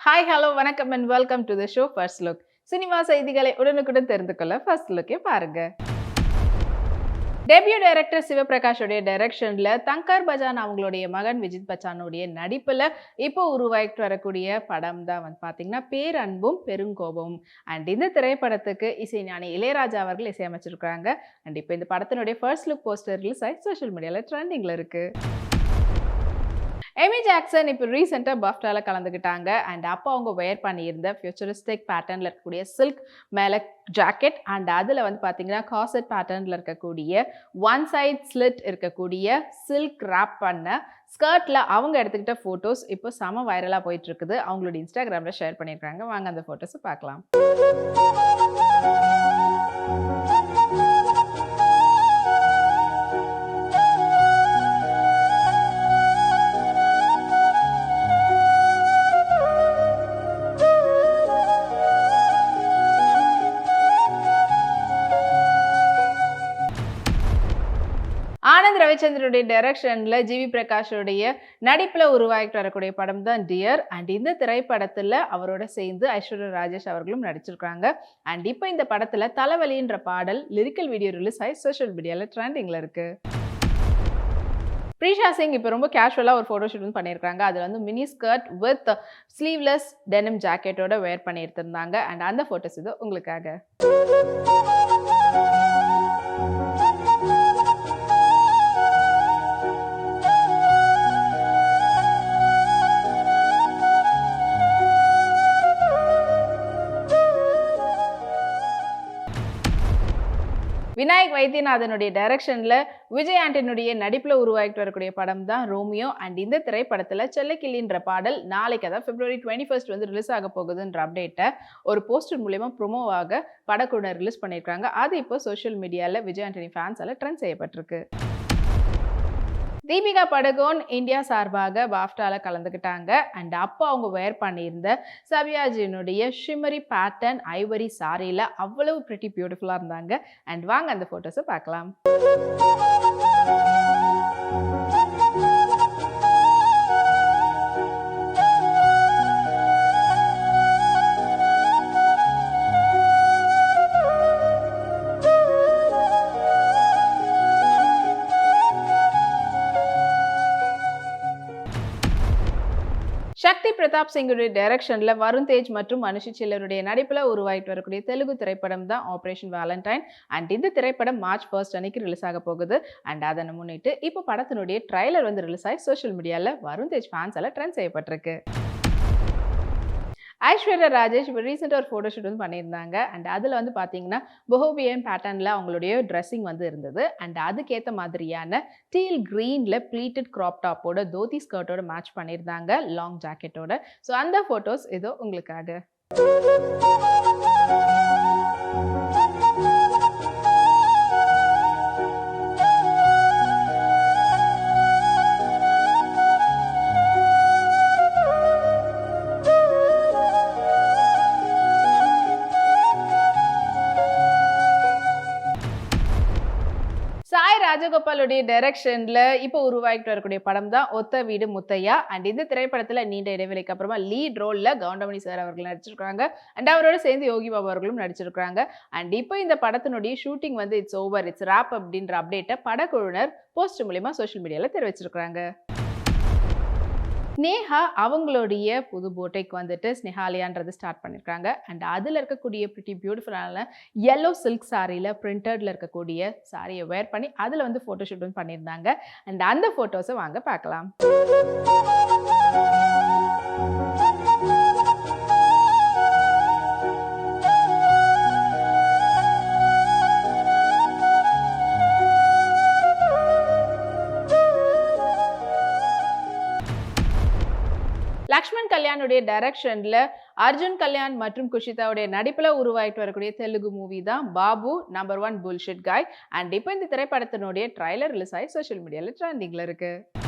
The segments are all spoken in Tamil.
ஹாய் ஹலோ வணக்கம் and welcome to the show first look cinema செய்திகளை உடனுக்குடன் தெரிந்து கொள்ள ஃபர்ஸ்ட் லுக்கே பாருங்க. டெபியூ டைரக்டர் சிவபிரகாஷோடைய டைரக்ஷனில் தங்கர் பஜான் அவங்களுடைய மகன் விஜித் பச்சானுடைய நடிப்பில் இப்போ உருவாகிட்டு வரக்கூடிய படம் தான் வந்து பாத்தீங்கன்னா பேரன்பும் பெருங்கோபமும். அண்ட் இந்த திரைப்படத்துக்கு இசைஞானி இளையராஜா அவர்கள் இசையமைச்சிருக்கிறாங்க. அண்ட் இப்போ இந்த படத்தினுடைய ஃபர்ஸ்ட் லுக் போஸ்டர் ரிலீஸ் ஆகி சோஷியல் மீடியாவில் ட்ரெண்டிங்கில் இருக்குது எமி ஜாக்சன் இப்போ ரீசெண்டாக பஃப்டால கலந்துக்கிட்டாங்க அண்ட் அப்போ அவங்க வேர் பண்ணியிருந்த ஃபியூச்சரிஸ்டிக் பேட்டர்னில் இருக்கக்கூடிய சில்க் மேலே ஜாக்கெட் அண்ட் அதில் வந்து பார்த்தீங்கன்னா காசட் பேட்டர்னில் இருக்கக்கூடிய ஒன் சைட் ஸ்லிட் இருக்கக்கூடிய சில்க் ரேப் பண்ண ஸ்கர்ட்டில் அவங்க எடுத்துக்கிட்ட ஃபோட்டோஸ் இப்போ செம வைரலாக போயிட்டுருக்குது. அவங்களோட இன்ஸ்டாகிராமில் ஷேர் பண்ணியிருக்காங்க. வாங்க அந்த ஃபோட்டோஸை பார்க்கலாம். ஆனந்த் ரவிச்சந்திரனுடைய டைரக்ஷனில் ஜிவி பிரகாஷோடைய நடிப்பில் உருவாகிட்டு வரக்கூடிய படம் தான் டியர் அண்ட் இந்த திரைப்படத்தில் அவரோட சேர்ந்து ஐஸ்வர்யா ராஜேஷ் அவர்களும் நடிச்சிருக்காங்க. அண்ட் இப்போ இந்த படத்தில் தலைவலின்ற பாடல் லிரிக்கல் வீடியோ ரிலீஸ் ஆகி சோஷியல் மீடியாவில் ட்ரெண்டிங்கில் இருக்கு. ப்ரீஷா சிங் இப்போ ரொம்ப கேஷுவலாக ஒரு ஃபோட்டோ ஷூட் வந்து பண்ணியிருக்காங்க. அதில் வந்து mini skirt with sleeveless denim ஜாக்கெட்டோட wear பண்ணியிருந்திருந்தாங்க. அண்ட் அந்த ஃபோட்டோஸ் இது உங்களுக்காக. விநாயக் வைத்தியநாதனுடைய டைரக்ஷனில் விஜய் ஆண்டனுடைய நடிப்பில் உருவாகிட்டு வரக்கூடிய படம் தான் ரோமியோ அண்ட் இந்த திரைப்படத்தில் செல்லக்கிளின்ற பாடல் நாளைக்கு அதாவது பிப்ரவரி டுவெண்ட்டி ஃபர்ஸ்ட் வந்து ரிலீஸ் ஆக போகுதுன்ற அப்டேட்டை ஒரு போஸ்டர் மூலயமா ப்ரொமோவாக படக்குழுனர் ரிலீஸ் பண்ணியிருக்காங்க. அது இப்போ சோஷியல் மீடியாவில் விஜய் ஆண்டனி ஃபேன்ஸால் ட்ரெண்ட் செய்யப்பட்டிருக்கு. தீபிகா படுகோன் இந்தியா சார்பாக பாஃப்டால கலந்துக்கிட்டாங்க அண்ட் அப்போ அவங்க வேர் பண்ணியிருந்த சபியாஜினுடைய ஷிமரி பேட்டர்ன் ஐவரி சாரியில் அவ்வளவு பிரிட்டி பியூட்டிஃபுல்லாக இருந்தாங்க. அண்ட் வாங்க அந்த ஃபோட்டோஸை பார்க்கலாம். சக்தி பிரதாப் சிங்குடைய டைரக்ஷனில் வருண் தேஜ் மற்றும் மனுஷி சில்லருடைய நடிப்பில் உருவாகிட்டு வரக்கூடிய தெலுங்கு திரைப்படம் தான் ஆப்ரேஷன் வேலண்டைன் அண்ட் இந்த திரைப்படம் மார்ச் ஃபர்ஸ்ட் அன்னைக்கு ரிலீஸ் ஆக போகுது. அண்ட் அதனை முன்னிட்டு இப்போ படத்தினுடைய ட்ரைலர் வந்து ரிலீஸ் ஆகி சோஷியல் மீடியாவில் வருண் தேஜ் ஃபேன்ஸ் எல்லாம் ட்ரெண்ட் செய்யப்பட்டிருக்கு. ஐஸ்வர்யா ராஜேஷ் இப்போ ரீசெண்டாக ஒரு ஃபோட்டோ ஷூட் வந்து பண்ணியிருந்தாங்க. அண்ட் அதில் வந்து பார்த்தீங்கன்னா பொஹோபியன் பேட்டர்னில் அவங்களுடைய ட்ரெஸ்ஸிங் வந்து இருந்தது. அண்ட் அதுக்கேற்ற மாதிரியான டீல் க்ரீனில் ப்ளீட்டட் க்ராப் டாப்போட தோதி ஸ்கர்ட்டோட மேட்ச் பண்ணியிருந்தாங்க லாங் ஜாக்கெட்டோட ஸோ அந்த ஃபோட்டோஸ் இதோ உங்களுக்காக. ராஜகோபாலுடைய டைரக்ஷன்ல இப்போ உருவாகிட்டு வரக்கூடிய படம் தான் ஒத்த வீடு முத்தையா. அண்ட் இந்த திரைப்படத்துல நீண்ட இடைவெளிக்கு அப்புறமா லீட் ரோல்ல கவுண்டமணி சார் அவர்கள் நடிச்சிருக்காங்க அண்ட் அவரோட சேர்ந்து யோகி பாபு அவர்களும் நடிச்சிருக்காங்க அண்ட் இப்போ இந்த படத்தினுடைய ஷூட்டிங் வந்து இட்ஸ் ஓவர் இட்ஸ் ராப் அப்படின்ற அப்டேட்டை படக்குழுனர் போஸ்ட் மூலியமா சோஷியல் மீடியால தெரிவிச்சிருக்காங்க ஸ்னேஹா அவங்களுடைய புது போட்டைக்கு வந்துட்டு ஸ்னேஹாலியான்றது ஸ்டார்ட் பண்ணியிருக்காங்க அண்ட் அதில் இருக்கக்கூடிய பிரிட்டி பியூட்டிஃபுல்லான எல்லோ சில்க் சாரியில் பிரிண்டடில் இருக்கக்கூடிய சாரியை வேர் பண்ணி அதில் வந்து ஃபோட்டோ ஷூட்டும் பண்ணியிருந்தாங்க. அண்ட் அந்த ஃபோட்டோஸை வாங்க பார்க்கலாம். கல்யாணுடைய டைரக்ஷனில் அர்ஜுன் கல்யாண் மற்றும் குஷிதாவுடைய நடிப்பில் உருவாயிட்டு வரக்கூடிய தெலுங்கு மூவி தான் Babu number one bullshit guy and இப்போ இந்த திரைப்படத்தினுடைய ட்ரைலர் ரிலீஸ் ஆகி சோஷியல் மீடியாவில் ட்ரெண்டிங்கில் இருக்குது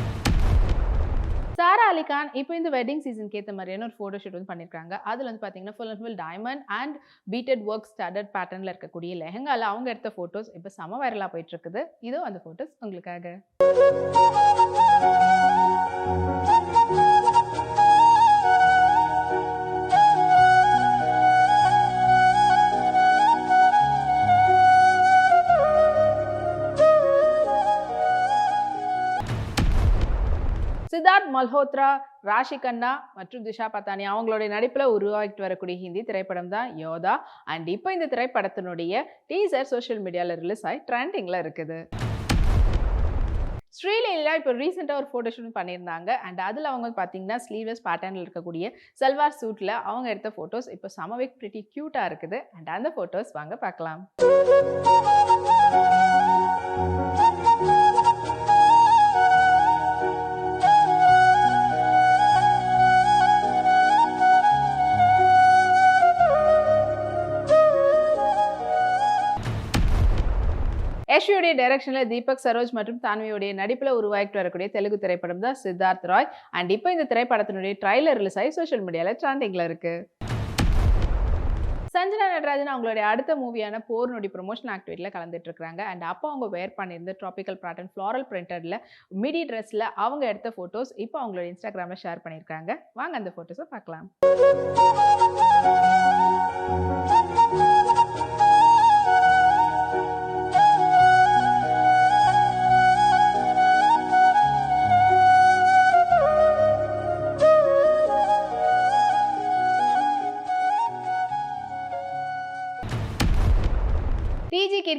சாரா அலிகான் இப்போ இந்த வெட்டிங் சீசனுக்கு ஏற்ற மாதிரியான ஒரு ஃபோட்டோ ஷூட் வந்து பண்ணியிருக்காங்க அதில் வந்து பார்த்தீங்கன்னா full and full diamond and beaded work standard பேட்டர்னில் இருக்கக்கூடிய லெஹங்கால அவங்க எடுத்த ஃபோட்டோஸ் இப்போ செம வைரலாக போயிட்டு இருக்குது. இதோ அந்த ஃபோட்டோஸ் உங்களுக்காக. மல்ஹோத்ரா ராஷி கண்ணா மற்றும் திஷா பத்தானி அவங்களுடைய நடிப்பில் உருவாக்கிட்டு வரக்கூடிய ஹிந்தி திரைப்படம் தான் யோதா. அண்ட் இப்போ இந்த திரைப்படத்தினுடைய டீசர் சோஷியல் மீடியாவில் ரிலீஸ் ஆகி ட்ரெண்டிங்கில் இருக்குது. ஸ்ரீலீலா இப்போ ரீசெண்டாக ஒரு ஃபோட்டோ ஷூட் பண்ணியிருந்தாங்க. அண்ட் அதில் அவங்க பார்த்தீங்கன்னா ஸ்லீவ்லெஸ் பேட்டர்னில் இருக்கக்கூடிய சல்வார் சூட்டில் அவங்க எடுத்த ஃபோட்டோஸ் இப்போ சமவே பிரிட்டி க்யூட்டாக இருக்குது. அண்ட் அந்த ஃபோட்டோஸ் வாங்க பார்க்கலாம். யஷ்வியுடைய டைரக்ஷனில் தீபக் சரோஜ் மற்றும் தான்வியுடைய நடிப்பில் உருவாக்கிட்டு வரக்கூடிய தெலுங்கு திரைப்படம் தான் சித்தார்த் ராய். அண்ட் இப்போ இந்த திரைப்படத்தினுடைய ட்ரைலர் ரிலீஸ் ஆகி சோஷியல் மீடியாவில் ட்ரெண்டிங்கில் இருக்குது சஞ்சனா நடராஜன் அவங்களுடைய அடுத்த மூவியான போர் நொடி ப்ரொமோஷன் ஆக்டிவிட்டியில் கலந்துட்டு இருக்காங்க. அண்ட் அப்போ அவங்க வேர் பண்ணியிருந்த ட்ராபிக்கல் பேட்டர்ன் ஃப்ளாரல் பிரிண்டடில் மிடி ட்ரெஸ்ஸில் அவங்க எடுத்த ஃபோட்டோஸ் இப்போ அவங்களோட இன்ஸ்டாகிராமில் ஷேர் பண்ணியிருக்காங்க. வாங்க அந்த ஃபோட்டோஸை பார்க்கலாம்.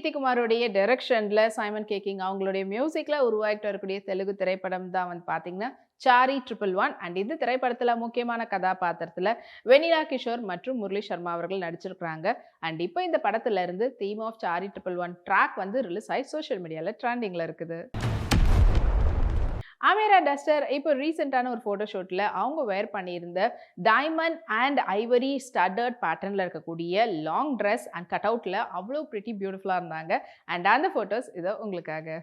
கீர்த்திகுமாரோடைய டைரக்ஷனில் சைமன் கேக்கிங் அவங்களுடைய மியூசிக்கில் உருவாக்கிட்டு வரக்கூடிய தெலுங்கு திரைப்படம் தான் வந்து பார்த்தீங்கன்னா சாரி ட்ரிபிள் ஒன் அண்ட் இந்த திரைப்படத்தில் முக்கியமான கதாபாத்திரத்தில் வெனிலா கிஷோர் மற்றும் முரளி சர்மா அவர்கள் நடிச்சிருக்கிறாங்க. அண்ட் இப்போ இந்த படத்துலேருந்து theme of Saree triple one track வந்து ரிலீஸ் ஆகி சோஷியல் மீடியாவில் ட்ரெண்டிங்கில் இருக்குது. அமேரா டஸ்டர் இப்போ ரீசெண்டான ஒரு ஃபோட்டோஷூட்டில் அவங்க வேர் பண்ணியிருந்த டைமண்ட் அண்ட் ஐவரி ஸ்டட்டர்ட் பேட்டர்னில் இருக்கக்கூடிய லாங் ட்ரெஸ் அண்ட் கட் அவுட்டில் அவ்வளோ ப்ரிட்டி பியூட்டிஃபுல்லாக இருந்தாங்க. அண்ட் அந்த ஃபோட்டோஸ் இதோ உங்களுக்காக.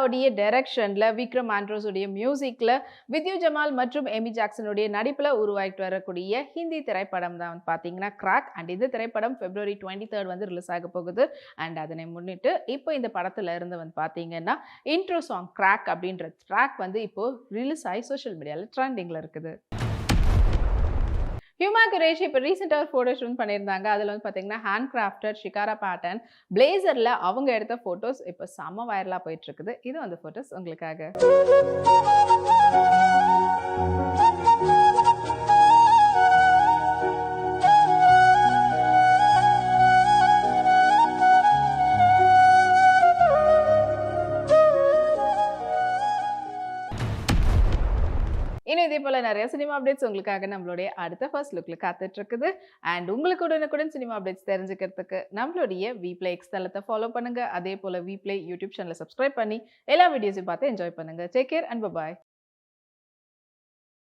ஆதித்யா டைரக்ஷனில் விக்ரம் ஆண்ட்ரோஸுடைய மியூசிக்கில் வித்யு ஜமால் மற்றும் எமி ஜாக்சனுடைய நடிப்பில் உருவாகிட்டு வரக்கூடிய ஹிந்தி திரைப்படம் தான் வந்து பார்த்தீங்கன்னா கிராக் அண்ட் இந்த திரைப்படம் பிப்ரவரி டுவெண்ட்டி தேர்ட் வந்து ரிலீஸ் ஆக போகுது. அண்ட் அதனை முன்னிட்டு இப்போ இந்த படத்தில் இருந்து வந்து பார்த்தீங்கன்னா இன்ட்ரோ சாங் கிராக் அப்படின்ற ட்ராக் வந்து இப்போ ரிலீஸ் ஆகி சோஷியல் மீடியாவில் ட்ரெண்டிங்கில் இருக்குது. ஹியூமா குரேஷ் இப்போ ரீசெண்டாக ஒரு ஃபோட்டோ ஷூட் பண்ணியிருந்தாங்க. அதில் வந்து பார்த்தீங்கன்னா ஹேண்ட் கிராஃப்டர் ஷிகாரா பேட்டர்ன் பிளேசரில் அவங்க எடுத்த ஃபோட்டோஸ் இப்போ செம்ம வைரலாக போயிட்டு இருக்குது. இது அந்த ஃபோட்டோஸ் உங்களுக்காக. இன்னும் இதே போல் நிறைய சினிமா அப்டேட்ஸ் உங்களுக்காக நம்மளுடைய அடுத்த ஃபர்ஸ்ட் லுக்கில் காத்துட்ருக்குது. அண்ட் உங்களுக்கு உடனுக்குடன் சினிமா அப்டேட்ஸ் தெரிஞ்சுக்கிறதுக்கு நம்மளுடைய விப்ளே எக்ஸ் தளத்தை ஃபாலோ பண்ணுங்க. அதே போல் விப்ளே யூடியூப் சேனலை சப்ஸ்கிரைப் பண்ணி எல்லா வீடியோஸையும் பார்த்து என்ஜாய் பண்ணுங்க. Take care and bye